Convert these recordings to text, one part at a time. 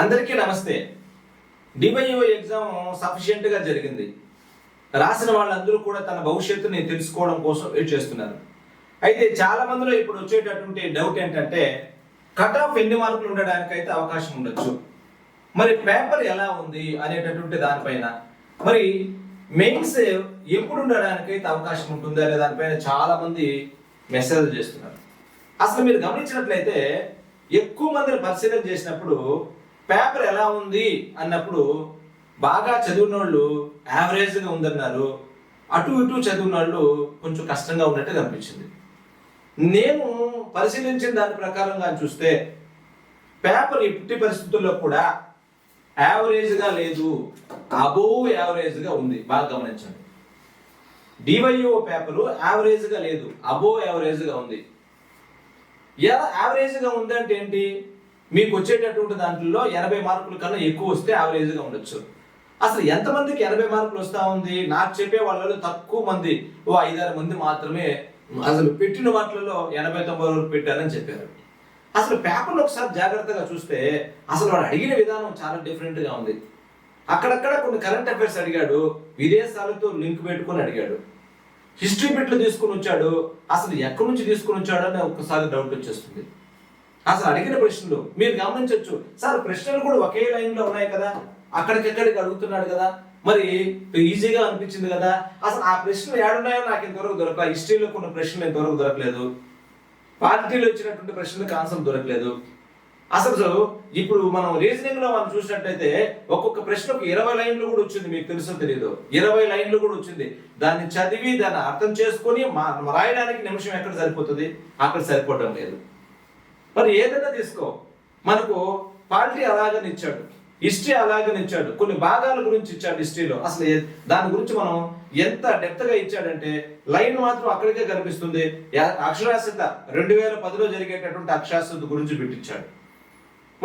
అందరికీ నమస్తే. DYO exam సఫిషియెంట్గా జరిగింది. రాసిన వాళ్ళందరూ కూడా తన భవిష్యత్తుని తెలుసుకోవడం కోసం వెయిట్ చేస్తున్నారు. అయితే చాలా మందిలో ఇప్పుడు వచ్చేటటువంటి డౌట్ ఏంటంటే కట్ ఆఫ్ ఎన్ని మార్కులు ఉండడానికైతే అవకాశం ఉండొచ్చు. మరి పేపర్ ఎలా ఉంది అనేటటువంటి దానిపైన. మరి మెయిన్స్ ఎప్పుడు ఉండడానికైతే అవకాశం ఉంటుందా అనే దానిపైన చాలా మంది మెసేజ్ చేస్తున్నారు. అసలు మీరు గమనించినట్లయితే ఎక్కువ మందిని పరిశీలన చేసినప్పుడు పేపర్ ఎలా ఉంది అన్నప్పుడు బాగా చదివిన వాళ్ళు యావరేజ్గా ఉందన్నారు. అటు ఇటు చదివిన వాళ్ళు కొంచెం కష్టంగా ఉన్నట్టు కనిపించింది. నేను పరిశీలించిన దాని ప్రకారంగా చూస్తే పేపర్ ఇప్పటి పరిస్థితుల్లో కూడా యావరేజ్గా లేదు. అబోవ్ యావరేజ్గా ఉంది. బాగా గమనించండి. డివైఓ పేపరు యావరేజ్గా లేదు. అబోవ్ యావరేజ్గా ఉంది. ఎలా యావరేజ్గా ఉందంటే ఏంటి? మీకు వచ్చేటటువంటి దాంట్లో ఎనభై మార్కుల కన్నా ఎక్కువ వస్తే యావరేజ్గా ఉండొచ్చు. అసలు ఎంతమందికి ఎనభై మార్కులు వస్తూ ఉంది? నాకు చెప్పే వాళ్ళలో తక్కువ మంది ఓ ఐదారు మంది మాత్రమే అసలు పెట్టిన వాటిలలో ఎనభై తొంభై వరకు పెట్టారని చెప్పారు. అసలు పేపర్లో ఒకసారి జాగ్రత్తగా చూస్తే అసలు వాడు అడిగిన విధానం చాలా డిఫరెంట్గా ఉంది. అక్కడక్కడ కొన్ని కరెంట్ అఫైర్స్ అడిగాడు విదేశాలతో లింక్ పెట్టుకొని అడిగాడు. హిస్టరీ బిట్లు తీసుకుని వచ్చాడు అసలు ఎక్కడి నుంచి తీసుకుని వచ్చాడో అని ఒక్కసారి డౌట్ వచ్చేస్తుంది. అసలు అడిగిన ప్రశ్నలు మీరు గమనించవచ్చు సార్ ప్రశ్నలు కూడా ఒకే లైన్లో ఉన్నాయి కదా. అక్కడికెక్కడికి అడుగుతున్నాడు కదా. మరి ఈజీగా అనిపించింది కదా. అసలు ఆ ప్రశ్నలు ఏడున్నాయో నాకు ఇంతవరకు దొరక హిస్టరీలో కొన్ని ప్రశ్నలు ఇంతవరకు దొరకలేదు. పార్టీలో ఇచ్చినటువంటి ప్రశ్నలకు ఆన్సర్ దొరకలేదు. అసలు ఇప్పుడు మనం రీజనింగ్లో మనం చూసినట్టయితే ఒక్కొక్క ప్రశ్నకు ఇరవై లైన్లు కూడా వచ్చింది. మీకు తెలుసో తెలియదు ఇరవై లైన్లు కూడా వచ్చింది. దాన్ని చదివి దాన్ని అర్థం చేసుకొని రాయడానికి నిమిషం ఎక్కడ సరిపోతుంది? అక్కడ సరిపోవడం లేదు. మరి ఏదైనా తీసుకో. మనకు పాలిటీ అలాగనిచ్చాడు హిస్టరీ అలాగనిచ్చాడు కొన్ని భాగాల గురించి ఇచ్చాడు హిస్టరీలో. అసలు దాని గురించి మనం ఎంత డెప్త్గా ఇచ్చాడంటే లైన్ మాత్రం అక్కడికే కనిపిస్తుంది. అక్షరాస్యత రెండు వేల పదిలో జరిగేటటువంటి అక్షరాస్యత గురించి పెట్టించాడు.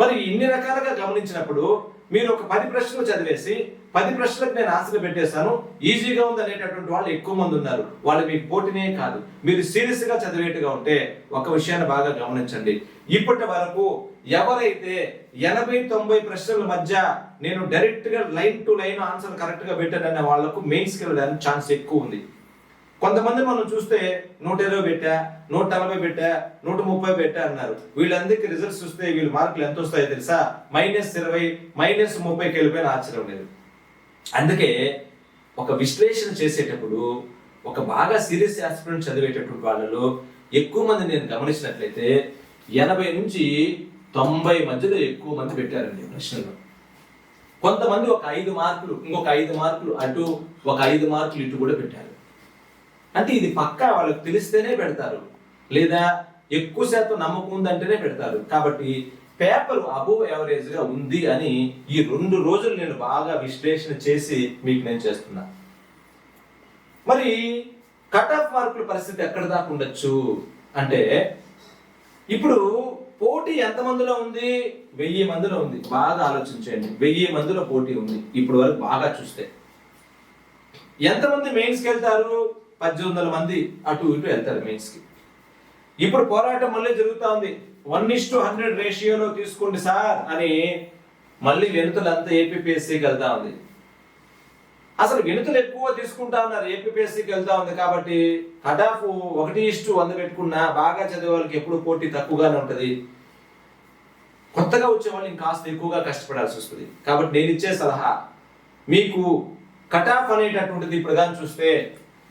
మరి ఇన్ని రకాలుగా గమనించినప్పుడు మీరు ఒక పది ప్రశ్నలు చదివేసి పది ప్రశ్నలకు నేను ఆశలు పెట్టేశాను ఈజీగా ఉంది అనేటటువంటి వాళ్ళు ఎక్కువ మంది ఉన్నారు. వాళ్ళు మీకు పోటీనే కాదు. మీరు సీరియస్గా చదివేట్టుగా ఉంటే ఒక విషయాన్ని బాగా గమనించండి. ఇప్పటి వరకు ఎవరైతే ఎనభై తొంభై ప్రశ్నల మధ్య నేను డైరెక్ట్గా లైన్ టు లైన్ ఆన్సర్ కరెక్ట్గా పెట్టాననే వాళ్ళకు వాళ్ళకు వెళ్ళడానికి ఛాన్స్ ఎక్కువ ఉంది. కొంతమంది మనం చూస్తే నూట ఇరవై పెట్టా నూట నలభై పెట్టా నూట ముప్పై పెట్టా అన్నారు. వీళ్ళందరికీ రిజల్ట్స్ చూస్తే వీళ్ళ మార్కులు ఎంత వస్తాయో తెలుసా? మైనస్ ఇరవై మైనస్ ముప్పైకి వెళ్ళిపోయిన ఆశ్చర్యం లేదు. అందుకే ఒక విశ్లేషణ చేసేటప్పుడు ఒక బాగా సీరియస్ ఆస్పిరెంట్ చదివేటటువంటి వాళ్ళలో ఎక్కువ మంది నేను గమనించినట్లయితే ఎనభై నుంచి తొంభై మధ్యలో ఎక్కువ మంది పెట్టారండి ప్రశ్నలు. కొంతమంది ఒక ఐదు మార్కులు ఇంకొక ఐదు మార్కులు అటు ఒక ఐదు మార్కులు ఇటు కూడా పెట్టారు. అంటే ఇది పక్కా వాళ్ళకి తెలిస్తేనే పెడతారు. లేదా ఎక్కువ శాతం నమ్మకం ఉందంటేనే పెడతారు. కాబట్టి పేపర్ అబోవ్ యావరేజ్గా ఉంది అని ఈ రెండు రోజులు నేను బాగా విశ్లేషణ చేసి మీకు నేను చేస్తున్నా. మరి కట్ ఆఫ్ మార్కుల పరిస్థితి ఎక్కడ దాకా ఉండొచ్చు? అంటే ఇప్పుడు పోటీ ఎంత మందిలో ఉంది? వెయ్యి మందిలో ఉంది. బాగా ఆలోచించండి వెయ్యి మందిలో పోటీ ఉంది. ఇప్పుడు వరకు బాగా చూస్తే. ఎంతమంది మెయిన్స్కి వెళ్తారు? పద్దెనిమిది వందల మంది అటు ఇటు వెళ్తారు మెయిన్స్కి ఇప్పుడు పోరాటం మళ్ళీ జరుగుతూ ఉంది. వన్ ఇస్ టు హండ్రెడ్ రేషియోలో తీసుకోండి సార్ అని మళ్ళీ వెనుకలంతా ఏపీపీఎస్సీకి వెళ్తా ఉంది. అసలు వినుతులు ఎక్కువ తీసుకుంటా ఉన్నారు ఏపీపీఎస్సీకి వెళ్తా ఉంది కాబట్టి కటాఫ్ ఒకటి ఇష్టు వంద పెట్టుకున్నా బాగా చదివే వాళ్ళకి ఎప్పుడు పోటీ తక్కువగానే ఉంటుంది. కొత్తగా వచ్చే వాళ్ళు ఇంకాస్త ఎక్కువగా కష్టపడాల్సి వస్తుంది. కాబట్టి నేను ఇచ్చే సలహా మీకు కటాఫ్ అనేటటువంటిది ఇప్పుడు కానీ చూస్తే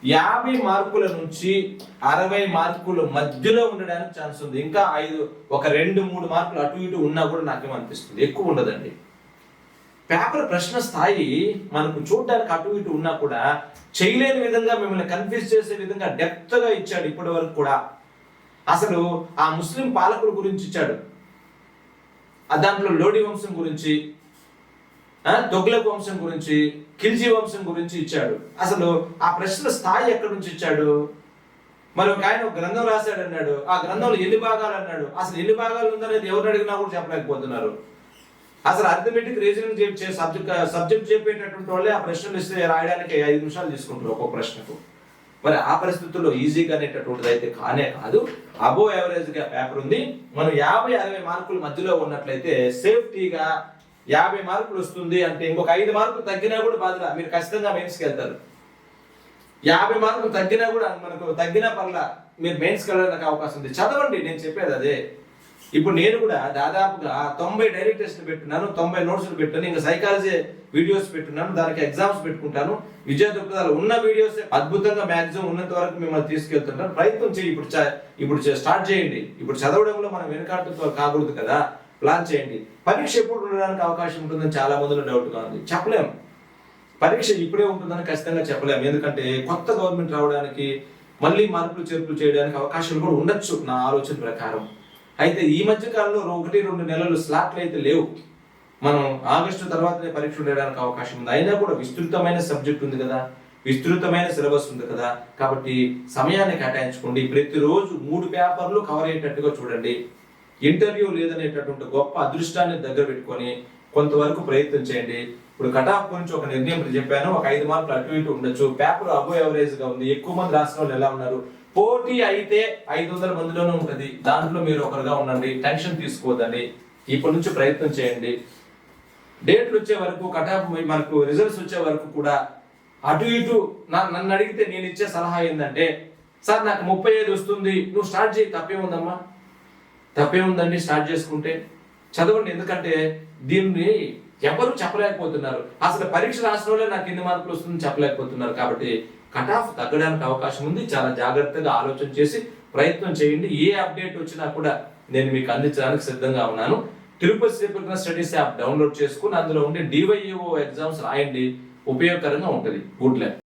యాభై మార్కుల నుంచి అరవై మార్కుల మధ్యలో ఉండడానికి ఛాన్స్ ఉంది. ఇంకా ఐదు ఒక రెండు మూడు మార్కులు అటు ఇటు ఉన్నా కూడా నాకేమనిపిస్తుంది ఎక్కువ ఉండదండి. పేపర్ ప్రశ్న స్థాయి మనకు చూడడానికి అటు ఇటు ఉన్నా కూడా చేయలేని విధంగా మిమ్మల్ని కన్ఫ్యూజ్ చేసే విధంగా డెప్త్గా ఇచ్చాడు ఇప్పటి వరకు కూడా. అసలు ఆ ముస్లిం పాలకుల గురించి ఇచ్చాడు. ఆ దాంట్లో లోడి వంశం గురించి ఆ, తొగ్లక్ వంశం గురించి ఖిల్జీ వంశం గురించి ఇచ్చాడు. అసలు ఆ ప్రశ్న స్థాయి ఎక్కడి నుంచి ఇచ్చాడు? మరి ఒక ఆయన ఒక గ్రంథం రాశాడు అన్నాడు ఆ గ్రంథంలో ఎన్ని భాగాలు అన్నాడు? అసలు ఎన్ని భాగాలు ఉందనేది ఎవరు అడిగినా కూడా చెప్పలేకపోతున్నారు. అసలు అర్థమెటిక్ రీజనింగ్ చేసే సబ్జెక్ట్ సబ్జెక్ట్ చెప్పేటటువంటి వాళ్ళే ఆ ప్రశ్నలు ఇస్తే రాయడానికి ఐదు నిమిషాలు తీసుకుంటారు ఒక్కొక్క ప్రశ్నకు. మరి ఆ పరిస్థితుల్లో ఈజీగా అనేటటువంటిది అయితే కానే కాదు. అబో యావరేజ్గా పేపర్ ఉంది. మనం యాభై అరవై మార్కుల మధ్యలో ఉన్నట్లయితే సేఫ్టీగా యాభై మార్కులు వస్తుంది అంటే ఇంకొక ఐదు మార్కులు తగ్గినా కూడా బాధ మీరు ఖచ్చితంగా మెయిన్స్కి వెళ్తారు. యాభై మార్కులు తగ్గినా కూడా మనకు తగ్గినా పర్లా మీరు మెయిన్స్కి వెళ్ళడానికి అవకాశం ఉంది. చదవండి నేను చెప్పేది అదే. ఇప్పుడు నేను కూడా దాదాపుగా తొంభై డైరెక్ట్ టెస్ట్లు పెట్టున్నాను తొంభై నోట్స్లు పెట్టాను ఇంకా సైకాలజీ వీడియోస్ పెట్టున్నాను దానికి ఎగ్జామ్స్ పెట్టుకుంటాను. విజయ దృక్పథాలు ఉన్న వీడియోస్ అద్భుతంగా మ్యాక్సిమం ఉన్నంత వరకు మిమ్మల్ని తీసుకెళ్తుంటాను. ప్రయత్నం చేయి ఇప్పుడు ఇప్పుడు స్టార్ట్ చేయండి. ఇప్పుడు చదవడంలో మనం వెనుకాడుతూ కాకూడదు కదా. ప్లాన్ చేయండి. పరీక్ష ఎప్పుడు ఉండడానికి అవకాశం ఉంటుందని చాలా మందిలో డౌట్గా ఉంది. చెప్పలేం. పరీక్ష ఇప్పుడే ఉంటుందని ఖచ్చితంగా చెప్పలేం. ఎందుకంటే కొత్త గవర్నమెంట్ రావడానికి మళ్ళీ మార్పులు చేర్పులు చేయడానికి అవకాశాలు కూడా ఉండొచ్చు నా ఆలోచన ప్రకారం. అయితే ఈ మధ్య కాలంలో ఒకటి రెండు నెలలు స్లాట్లు అయితే లేవు. మనం ఆగస్టు తర్వాతనే పరీక్ష ఉండడానికి అవకాశం ఉంది. అయినా కూడా విస్తృతమైన సబ్జెక్ట్ ఉంది కదా. విస్తృతమైన సిలబస్ ఉంది కదా. కాబట్టి సమయాన్ని కేటాయించుకోండి. ప్రతిరోజు మూడు పేపర్లు కవర్ అయ్యేటట్టుగా చూడండి. ఇంటర్వ్యూ లేదనేటటువంటి గొప్ప అదృష్టాన్ని దగ్గర పెట్టుకొని కొంతవరకు ప్రయత్నం చేయండి. ఇప్పుడు కటాఫ్ గురించి ఒక నిర్ణయం చెప్పాను. ఒక ఐదు మార్కులు అటు ఇటు ఉండొచ్చు. పేపర్ అబో ఎవరేజ్గా ఉంది. ఎక్కువ మంది రాసిన వాళ్ళు ఎలా ఉన్నారు? పోటీ అయితే ఐదు వందల మందిలోనే ఉంటుంది. దాంట్లో మీరు ఒకరుగా ఉండండి. టెన్షన్ తీసుకోవద్దండి. ఇప్పటి నుంచి ప్రయత్నం చేయండి. డేట్లు వచ్చే వరకు కటాఫ్ మనకు రిజల్ట్స్ వచ్చే వరకు కూడా అటు ఇటు నా- నన్ను అడిగితే నేను ఇచ్చే సలహా ఏంటంటే సార్ నాకు ముప్పై ఐదు వస్తుంది. నువ్వు స్టార్ట్ చేయి. తప్పేముందమ్మా? తప్పే ఉందండి స్టార్ట్ చేసుకుంటే? చదవండి ఎందుకంటే దీన్ని ఎవరు చెప్పలేకపోతున్నారు. అసలు పరీక్ష రాసిన వాళ్ళే నాకు ఎన్ని మార్కులు వస్తుందని చెప్పలేకపోతున్నారు కాబట్టి కట్ ఆఫ్ తగ్గడానికి అవకాశం ఉంది. చాలా జాగ్రత్తగా ఆలోచన చేసి ప్రయత్నం చేయండి. ఏ అప్డేట్ వచ్చినా కూడా నేను మీకు అందించడానికి సిద్ధంగా ఉన్నాను. Tirupati Srikrishna studies app download చేసుకుని అందులో ఉండే డివైఓ ఎగ్జామ్స్ రాయండి. ఉపయోగకరంగా ఉంటుంది. గుడ్